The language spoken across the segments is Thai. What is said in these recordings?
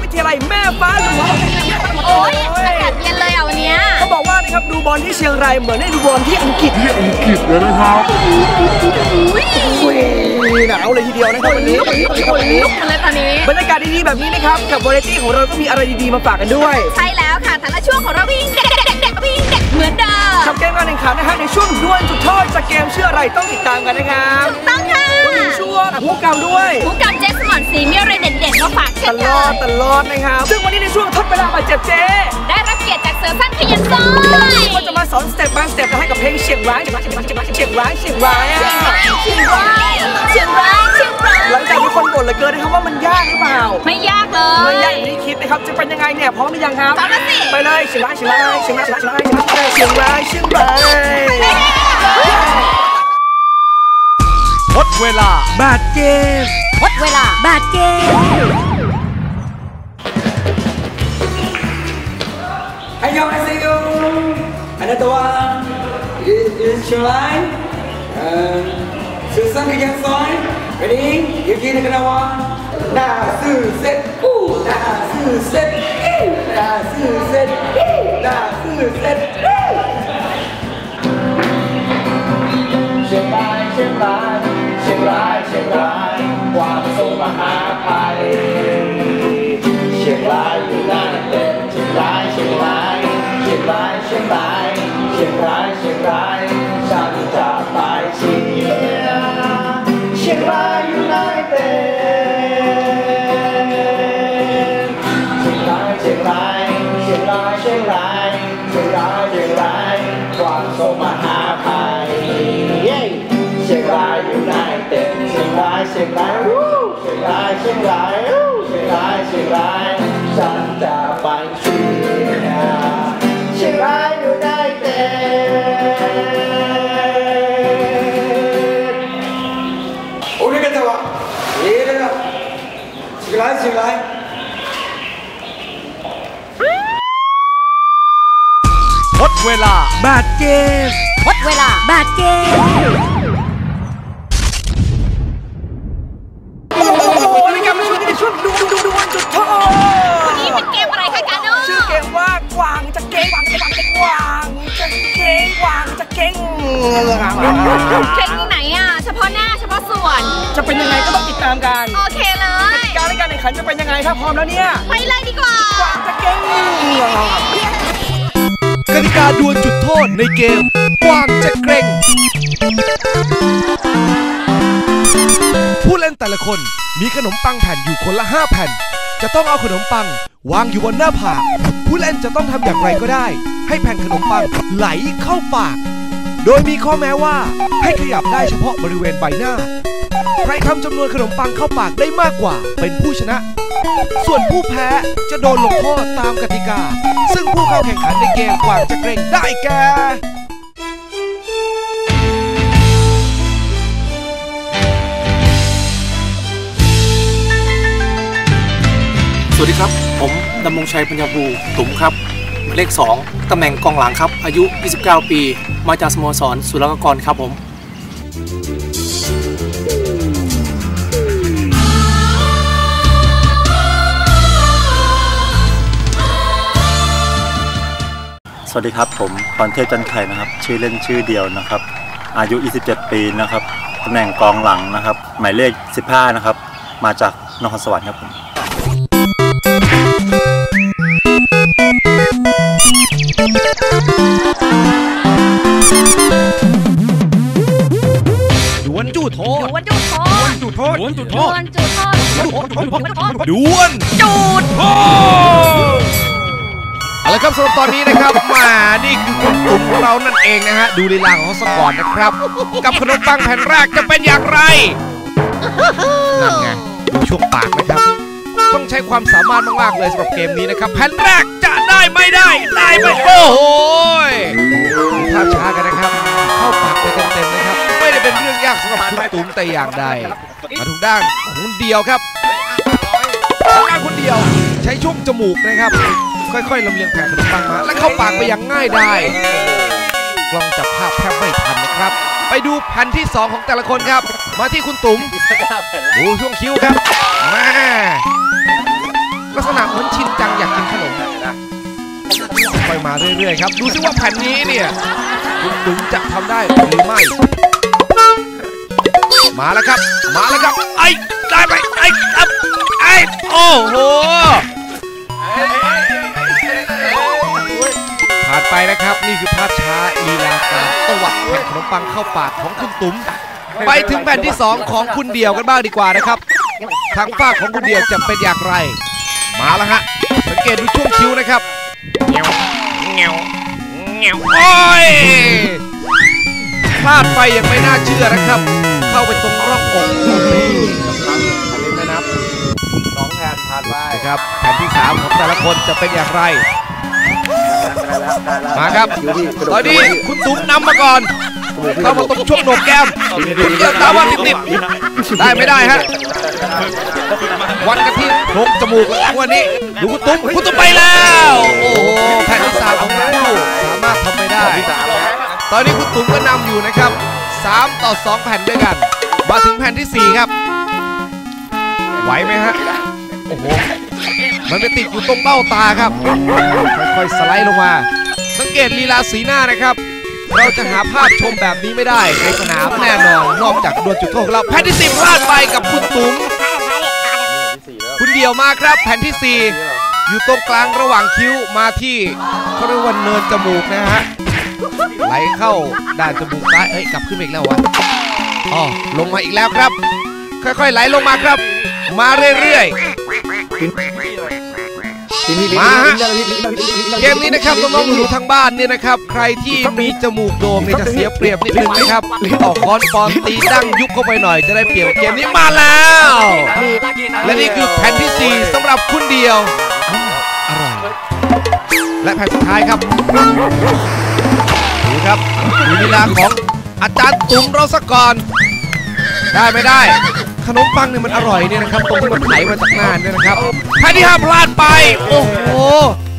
วิทยาลัยแม่ฟ้าหลวงโอ้ยอากาศเย็นเลยอะวันเนี้ยเขาบอกว่านะครับดูบอลที่เชียงรายเหมือนได้ดูบอลที่อังกฤษอุ้ยอุ้ยหนาวเลยทีเดียวนะครับวันนี้ลุกมาเลยตอนนี้บรรยากาศดีๆแบบนี้นะครับกับวาไรตี้ของเราก็มีอะไรดีๆมาฝากกันด้วยใช่แล้วค่ะแต่ละช่วงของเราวิ่งเด็กเด็กเด็กวิ่งเด็กเหมือนเดิมกับเกมการแข่งขันนะฮะในช่วงดวลจุดโทษจากเกมชื่ออะไรต้องติดตามกันนะครับถูกต้องค่ะรวมถึง ช่วงผู้กำด้วยผู้กำเจสมอนสีมีอะไรเด่นๆมาฝากตเช่นเคลอดยตลอดนะครับ ซึ่งวันนี้ในช่วงทดเวลาบาดเจ็บเจ๊ได้รับเกียรติจากเสือสั้นขยันซอยก็จะมาสอนสเต็ปบางสเต็ปให้กับเพลงเชียงรายเชียงรายเชียงรายเชียงรายเชียงรายเชียงรายอะเชียงรายเชียงรายเชียงรายหลังจากที่คนบ่นเหลือเกินนะครับว่ามันยากหรือเปล่า ไม่ยากเลไม่ยยากอย่างที่คิดนะครับจะเป็นยังไงเนี่ยพร้อมหรือยังครับพร้อมแล้วสิไปเลยเชียงรายเชียงรายเชียงรายเชียงรายเชียงรายเชียงรายเชียงราย ทดเวลาแบดเกมวัดเวลา บาดเกมให้ยอมให้ซิวอันนั้นตัว is is เชียงรายเอ่อสื่อสารกันยังซอย ready ยูกินกันนะวะหน้าสื่อเสร็จอู้หน้าสื่อเสร็จอู้หน้าสื่อเสร็จอู้หน้าสื่อเสร็ รายฉันจะไปเชียร์เชียงรายอยู่หนเต็มเชียงรายเชียงรายเชียงรายเชียงรายเชียงรายเชียงรายความทรงมหาภัยเชียงรายอยู่ในเต็มเชียงรายเชียงรายเชียงรายเชียงรายเชียงรายเชียงราย เวลาแบดเกมวัดเวลา บาดเกมโอ้โหในการมาช่วยกันในช่วงดูดูดูวันจุดโทษนี่เป็นเกมอะไรคะกาโน่ชื่อเกมว่ากวางจะเก่งกวางจะกวางจะเก่งกวางจะเก่งเก่งตรงไหนอะ เฉพาะหน้าเฉพาะส่วน จะเป็นยังไงก็ต้องติดตามกัน โอเคเลยการในการแข่งขันจะเป็นยังไงถ้าพร้อมแล้วเนี่ย ไปเลยดีกว่า กวางจะเก่ง กติกาดวลจุดโทษในเกมกวางจะเกรงผู้เล่นแต่ละคนมีขนมปังแผ่นอยู่คนละ 5 แผ่น จะต้องเอาขนมปัง วางอยู่บนหน้าผากผู้เล่นจะต้องทำอย่างไรก็ได้ ให้แผ่นขนมปังไหลเข้าปาก โดยมีข้อแม้ว่าให้ขยับได้เฉพาะบริเวณใบหน้า ใครทำจำนวนขนมปังเข้าปากได้มากกว่าเป็นผู้ชนะ ส่วนผู้แพ้จะโดนลงโทษตามกติกา ซึ่งผู้เข้าแข่งขันในเกมกว่างจะเกรงได้แก่สวัสดีครับ ผมดำรงชัยปัญญาภูตุ่มครับหมายเลข 2 ตำแหน่งกองหลังครับ อายุ 29 ปี มาจากสโมสร สุรกากรครับผม สวัสดีครับผมพรเทพจันไข่นะครับ ชื่อเล่นชื่อเดียวนะครับ อายุ 27 ปีนะครับตำแหน่งกองหลังนะครับ หมายเลข 15 นะครับ มาจากนครสวรรค์ครับผมดวลจู้โทษดวนจุดโทษจู้โทษดวลจู้โทดษวนจุดโทษดวนจุดโทษดวลจูดโทษ เอาละครับสำหรับตอนนี้นะครับมานี่คือคุณตุ๋มของเรานั่นเองนะฮะดูลีลาของเขาสก่อนนะครับ กับขนมปังแผ่นแรกจะเป็นอย่างไรนั่นไงดูช่วงปากนะครับ ต้องใช้ความสามารถมากๆเลยสำหรับเกมนี้นะครับแผ่นแรกจะได้ไม่ได้ได้ไหมโอ้โหดูภาพช้ากันนะครับ เข้าปากไปเต็มๆนะครับ ไม่ได้เป็นเรื่องยากสำหรับคุณตุ๋มแต่อย่างใดมาถูกด้านคุณเดียวครับทางด้านคุณเดียวใช้ช่วงจมูกนะครับ ค่อยๆลำเลียงแผ่นขนมปังมา และเข้าปากไปอย่างง่ายดายกล้องจับภาพแทบไม่ทันนะครับ ไปดูแผ่นที่ 2 ของแต่ละคนครับ มาที่คุณตุ๋มดูช่วงคิ้วครับแม่ลักษณะเหมือนชินจังอยากกินขนมค่อยมาเรื่อยๆครับ ดูซิว่าแผ่นนี้เนี่ยคุณตุ๋มจะทำได้หรือไม่ มาแล้วครับ มาแล้วครับไอ้ได้ไหมไอ้อับไอ้โอ้โห ผ่านไปนะครับ นี่คือภาพช้าลีลาการตวัดแผ่นขนมปังเข้าปากของคุณตุ๋มไปถึงแผ่นที่ 2 ของคุณเดียวกันบ้างดีกว่านะครับ ทางฝากของคุณเดียวจะเป็นอย่างไร มาแล้วฮะสังเกตดูช่วงคิ้วนะครับเงี้ยวเงี้ยวเงี้ยวโอ้ยพลาดไปอย่างไม่น่าเชื่อนะครับ เข้าไปตรงร่องอกนี่เล่นไม่นับสองแผ่นผ่านไปนะครับแผ่นที่ 3 ของแต่ละคนจะเป็นอย่างไร มาครับ ตอนนี้คุณตุ๋มนำมาก่อนเข้ามาตรงช่วงโหนกแก้มคุณเลือกตาว่าติดๆได้ไม่ได้ฮะวัดกันที่โหนกจมูกวันนี้ดูคุณตุ้มคุณตุ้มไปแล้ว โอ้โหแผ่นที่สามของทั้งคู่สามารถทำไปได้ ตอนนี้คุณตุ้มก็นำอยู่นะครับ 3 ต่อ 2 แผ่นด้วยกันมาถึงแผ่นที่ 4 ครับ ไหวไหมฮะ โอ้โห มันไปติดอยู่ตรงเบ้าตาครับ ค่อยๆสไลด์ลงมา สังเกตลีลาสีหน้านะครับ เราจะหาภาพชมแบบนี้ไม่ได้ในสนามแน่นอน นอกจากดวลจุดโทษเราแผ่นที่10พลาดไปกับคุณตุ๋มคุณเดียวมากครับ แผ่นที่4อยู่ตรงกลางระหว่างคิ้วมาที่เขาเรียกว่าเนินจมูกนะฮะไหลเข้าด้านจมูกซ้ายเอ้ยกลับขึ้นอีกแล้ววะอ๋อลงมาอีกแล้วครับ ค่อยๆไหลลงมาครับ มาเรื่อยๆ มาฮะเกมนี้นะครับน้องๆหนูทางบ้านเนี่ยนะครับ ใครที่มีจมูกโด่งเนี่ยจะเสียเปรียบนิดนึงนะครับออกค้อนปอนตีดั้งยุบเข้าไปหน่อยจะได้เปรียบเกมนี้มาแล้ว และนี่คือแผ่นที่ 4สำหรับคุณเดียวอร่อยและแผ่นสุดท้ายครับดูครับดูลีลาของอาจารย์ตุ๋มเราสกก่อน ได้ไม่ได้ ขนมปังเนี่ยมันอร่อยเนี่ยนะครับตรงที่มันไหลมาจากหน้าเนี่ยนะครับแผ่นที่ห้าพลาดไป โอ้โห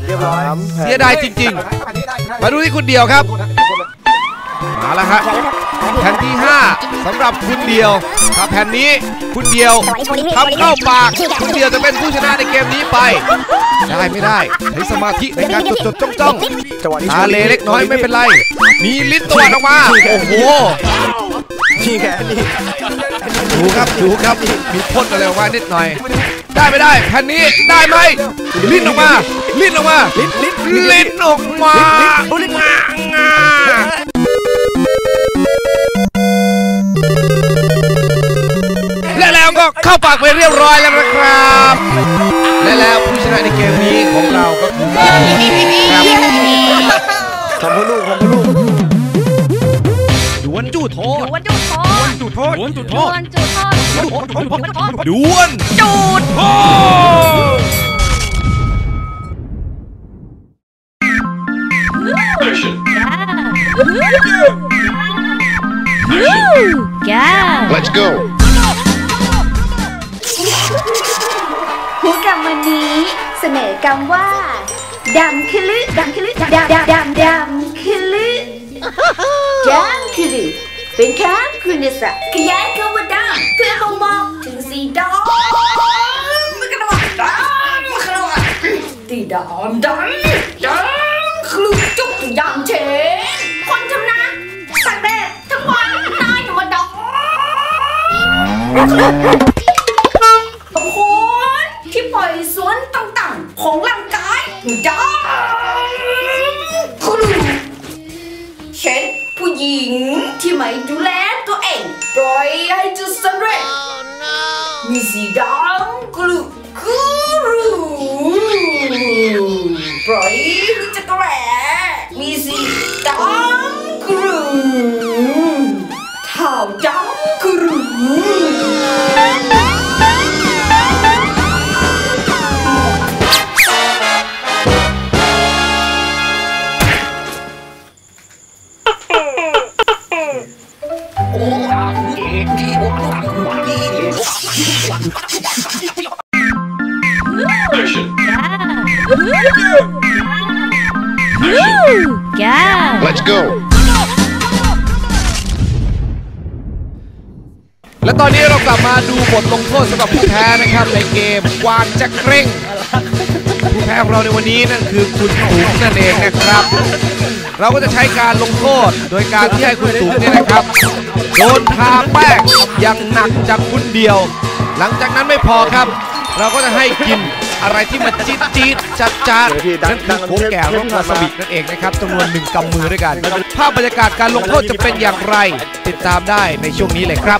เรียบร้อยเสียดายจริง ๆ มาดูที่คุณเดียวครับมาแล้วฮะแผ่นที่ 5สำหรับคุณเดียวถ้าแผ่นนี้คุณเดียวทำเข้าปากคุณเดียวจะเป็นผู้ชนะในเกมนี้ไป ได้ไม่ได้ใช้สมาธิในการจดจดจ้องจ้องจังหวะนี้ตาเลเล็กน้อยไม่เป็นไร มีลิ้นตวัดออกมา โอ้โหนี่แกนี่ ดูครับดูครับมีพ่นอะไรออกมานิดหน่อย ได้ไม่ได้แผ่นนี้ได้ไหมลิ้นออกมา ลิ้นออกมาลิ้นลิ้นลิ้นออกมาลิ้นงางาและแล้วก็เข้าปากไปเรียบร้อยแล้วนะครับ และแล้วผู้ชนะในเกมนี้ของเราก็คือทำเพื่อลูกทำเพื่อลูกดวนจู้โทษดวนจุดโทษ จู้โทษดวนจู้โทดวษนจุดโทษดวนจุดโทษดวนจูดโทษแก Let's go. พูดกับวันนี้ เสนอกำว่าดำคือลึดำคือลึดำดำดำดำคือลึดำคือลึ เป็นแคำคุณศัพท์ขยายคำว่าดำเพื่อบ่งบอกถึงสีดำมันก็ต้องดำมันก็ต้องตีดำดำดำคือจุกยำเชนคนทำนาญสักแดดทั้งวันนายอยู่มาดำของร่างกายด้ครูเช่นผู้หญิง ที่ไม่ดูแลตัวเอง ปล่อยให้จุดสำเร็จ มีสีดำกรุกรูปล่อยให้จักรแร้มีสีดำกรูเท้าดำ มาดูบทลงโทษสำหรับผู้แพ้นะครับในเกมกวางจะเกร่งผู้แพ้ของเราในวันนี้นั่นคือคุณตุ๋มนั่นเองนะครับ เราก็จะใช้การลงโทษโดยการที่ให้คุณตุ๋มเนี่ยนะครับโดนทาแป้งอย่างหนักจากคุณเดียว หลังจากนั้นไม่พอครับ เราก็จะให้กินอะไรที่มันจี๊ดจี๊ดจัดจัดนั่นคือโคแก่รสวาซาบินั่นเองนะครับจำนวนหนึ่งกำมือด้วยกัน ภาพบรรยากาศการลงโทษจะเป็นอย่างไร ติดตามได้ในช่วงนี้เลยครับ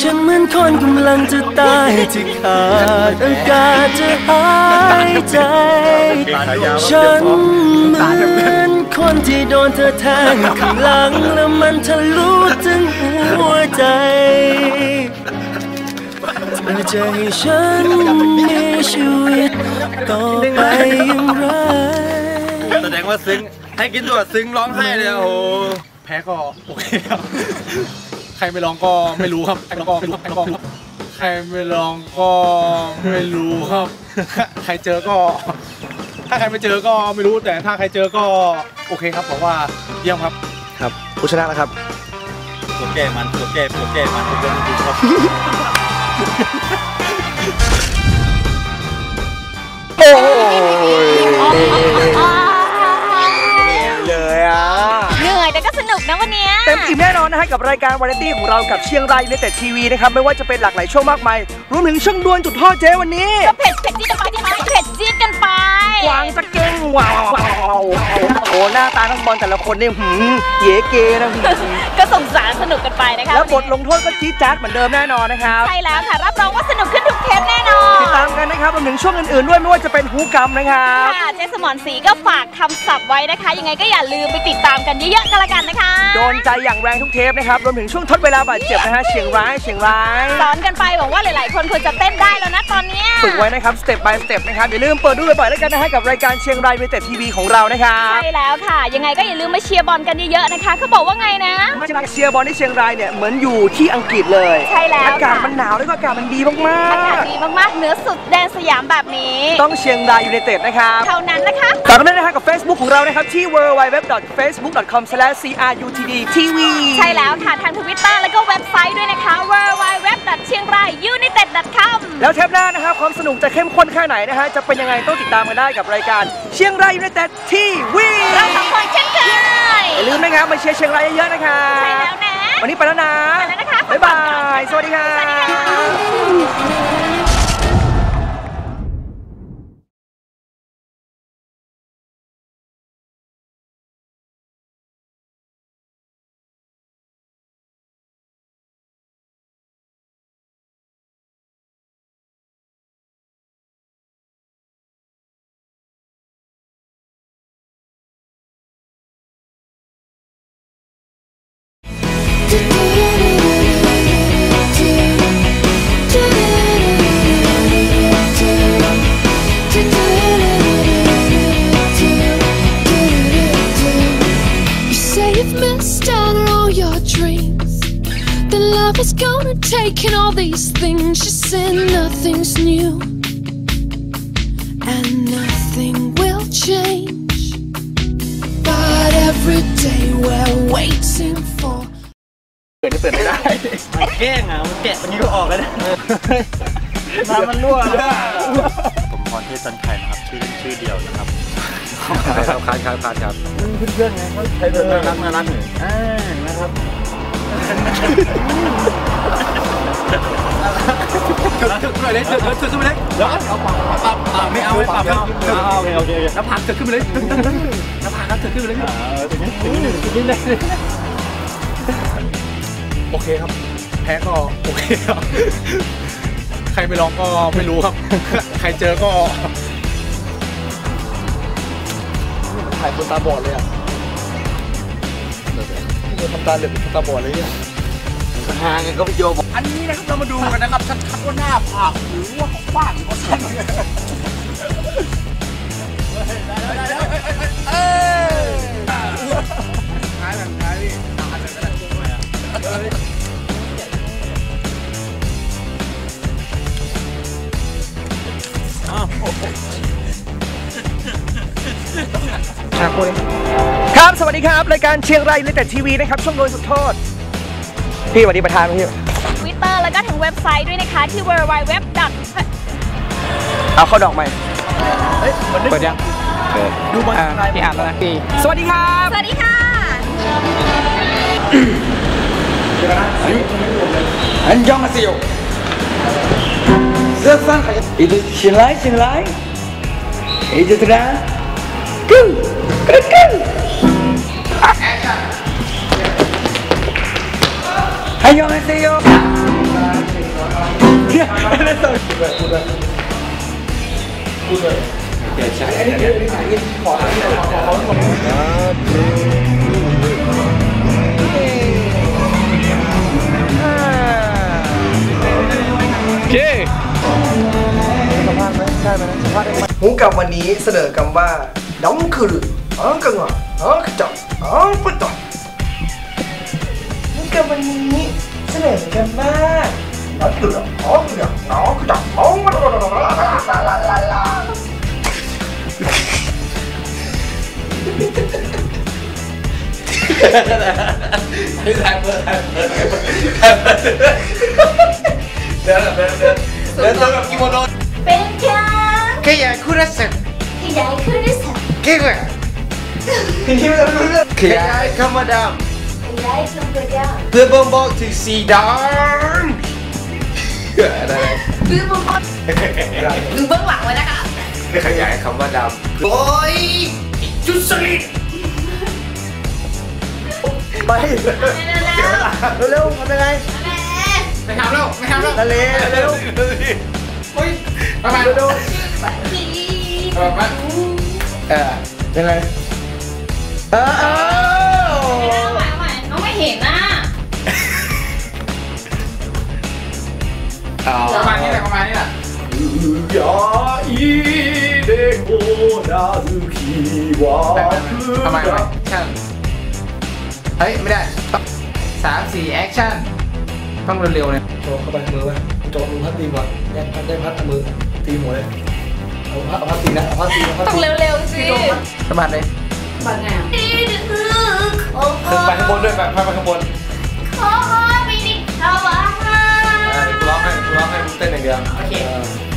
ฉันเหมือนคนกำลังจะตายที่ขาดอากาศจะหายใจ ฉันเหมือนคนที่โดนเธอแทงข้างหลังแล้วมันทะลุถึงหัวใจเธอจะให้ฉันมีชีวิตต่อไปอย่างไรแสดงว่าซึ้งให้กินตัวซึ้งร้องไห้เลยโอ้โหแพ้ก็โอเคครับ ใครไม่ลองก็ไม่รู้ครับใครลองก็ไม่รู้ใครลองก็ใครไม่ลองก็ไม่รู้ครับ ใครเจอก็ ถ้าใครไม่เจอก็ไม่รู้แต่ถ้าใครเจอก็โอเคครับผมว่าเยี่ยมครับครับผู้ชนะแล้วครับ ตัวแก้มันตัวแก้ตัวแก้มันตัวแก้มันครับ เต็มอิ่มแน่นอนนะฮะกับรายการวาไรตี้ของเรากับเชียงรายในแต่ทีวีนะครับไม่ว่าจะเป็นหลากหลายช่วงมากมายรวมถึงช่วงดวลจุดทอเจ๊วันนี้ ก็เผ็ดเผ็ดที่จะไปใช่มา กันไปกวางตะเก่งว้าวว้าวโอ้โหหน้าตาทั้งบอลแต่ละคนเนี่ยหืมเยเกนะหืมก็สงสารสนุกกันไปนะคะแล้วบทลงโทษก็จี๊ดจ๊าดเหมือนเดิมแน่นอนนะครับใช่แล้วค่ะรับรองว่าสนุกขึ้นทุกเทปแน่นอนติดตามกันนะครับรวมถึงช่วงอื่นๆด้วยไม่ว่าจะเป็นฮูกรรมนะครับค่ะเจสมอนสีก็ฝากคำศัพท์ไว้นะคะ ยังไงก็อย่าลืมไปติดตามกันเยอะๆกันละกันนะคะ โดนใจอย่างแรงทุกเทปนะครับรวมถึงช่วงทดเวลาบาดเจ็บนะฮะเชียงร้ายเชียงร้ายสอนกันไปหวังว่าหลาย ๆ คนควรจะเต้นได้แล้วนะตอนเนี้ยฝึกไว้นะครับสเต็ป by สเต็ปนะครับอย่าลืมเปิดดูบ่อยๆแล้วกันนะฮะกับรายการเชียงรายเวเต็ดทีวีของเรานะครับใช่แล้วค่ะ ยังไงก็อย่าลืมมาเชียร์บอลกันเยอะๆนะคะเขาบอกว่าไงนะมาเชียร์บอลที่เชียงรายเนี่ยเหมือนอยู่ที่อังกฤษเลยใช่แล้วอากาศค่ะมันหนาวแล้วก็อากาศมันดีมากอากาศดีมากๆเหนือสุดแดนสยามแบบนี้ๆต้องเชียงรายยูไนเต็ดนะครับเท่านั้นนะคะฝากกันด้วยนะฮะกับ Facebook ของเรานะครับที่ www.facebook.com/crudtv ใช่แล้วค่ะทางทวิตเตอร์แล้วก็เว็บไซต์ด้วยนะคะ w w w เชียงราย united com แล้วเทปหน้านะครับ ความสนุกจะเข้มข้นแค่ไหนนะฮะ จะเป็นยังไงต้องติดตามกันได้กับรายการ เชียงรายยูไนเต็ดทีวีเราสองคนเช่นเคยอย่าลืมนะครับมาเชียร์เชียงรายเยอะๆนะครับใช่แล้วนะ วันนี้ไปแล้วนะไปแล้วนะคะ บ๊ายบาย สวัสดีครับสวัสดีค่ะ That love is gonna take in all these things. You said nothing's new. And nothing will change. But every day we're waiting for. เปิดเปิดไม่ได้มันแกล้งอะมันแกะมันนี้ก็ออกแล้วนะน้ำมันรั่วผมพรเทพจันไข่นะครับชื่อเล่นชื่อเดียวนะครับครับครับครับครับครับเพื่อนๆไงเขาใช้เพื่อนน่ารักน่ารักหนึ่งอ่านะครับ ถึกหน่อยเลยถึกถึกขึ้นไปเลยแล้วเอาปากปากปากไม่เอาไม่ปากไม่เอาโอเคโอเคแล้วผากถึกขึ้นไปเลยตึ้งตึ้งตึ้งแล้วผากครับถึกขึ้นไปเลยถึงนี้ถึงนี้ถึงนี้เลยโอเคครับ แพ้ก็โอเคครับใครไม่ร้องก็ไม่รู้ครับ ใครเจอก็ถ่ายคนตาบอดเลยอะ ทำตาเหลือกเป็นคนตาบอดเลยอะห่างกันก็ไปโยบอกอันนี้นะครับเรามาดูกันนะครับชัดๆว่าหน้าผากหรือว่าขากว้างหรือเขาสั้นเอ้ยท้ายแบบท้ายพี่ท้ายแบบนั้นครับ สวัสดีครับ รายการเชียงรายในแต่ทีวีนะครับ ช่วงโดยสุดโทษ พี่สวัสดีประธานพี่ Twitter แล้วก็ถึงเว็บไซต์ด้วยนะคะ ที่ www. เอาเข้าดอกใหม่เปิดยังดูบอลพี่อ่านแล้วนะพี่สวัสดีครับ สวัสดีค่ะอันยองอาเซียวเสื้อสั้นขยันอีกเชียงรายเชียงรายอีกจุดนะกึ้งกึ้ง ยองอาเซียวเนี่ยอันนั้นต่อพูดเลยพูดเลยพูดเลยเดี๋ยวใช้อันนี้เดี๋ยวนี้ขออันนี้ขอขอขอโอเคสัมภาษณ์ไหมใช่ไหมสัมภาษณ์ได้ไหมหูกับวันนี้เสนอคำว่าดองคืออังกังอะอังกจับอังปุตตะหูกั บวันนี้เสนอคำว่าอังคืออังคืออังคือจับอังลาลาลาลาลาลาลาเดินเดินเดินเดินเดินแบบกิโมโนเป็นยังแค่อยากคุณรักษาขยายขึ้นได้สักแค่เลยทีนี้ไม่รู้เรื่องขยายคำว่าดขยายขึ้นก็ได้ำ เพื่อบ่งบอกถึงสีดำอะไรคือบุคคลดูเบื้องหลังไว้นะคะขยายคำว่าดำโอ้ยจุดสลิดไปเร็วๆทำยังไงไม่ทำแล้วไม่ทำแล้วทะเลเร็วเฮ้ยทำไมเร็วเออมาเออๆยังไงเออ ประมาณนี้แหละประมาณนี้แหละยาอีเดโกนาซุคิวะทำไมวะชั่นเฮ้ย ไม่ได้สามสี่แอคชั่น ต้องเร็วๆเลยโจเข้าไปมือไว้โจมือพัดตีก่อนแยกพัดได้พัดเอามือตีหัวเลยเอาพัดเอาพัดตีนะเอาพัดตีเอาพัดต้องตีเร็วๆสิสะบัดเลยขึ้นไปข้างบนด้วยแบบไปข้างบนขอ ไปดิข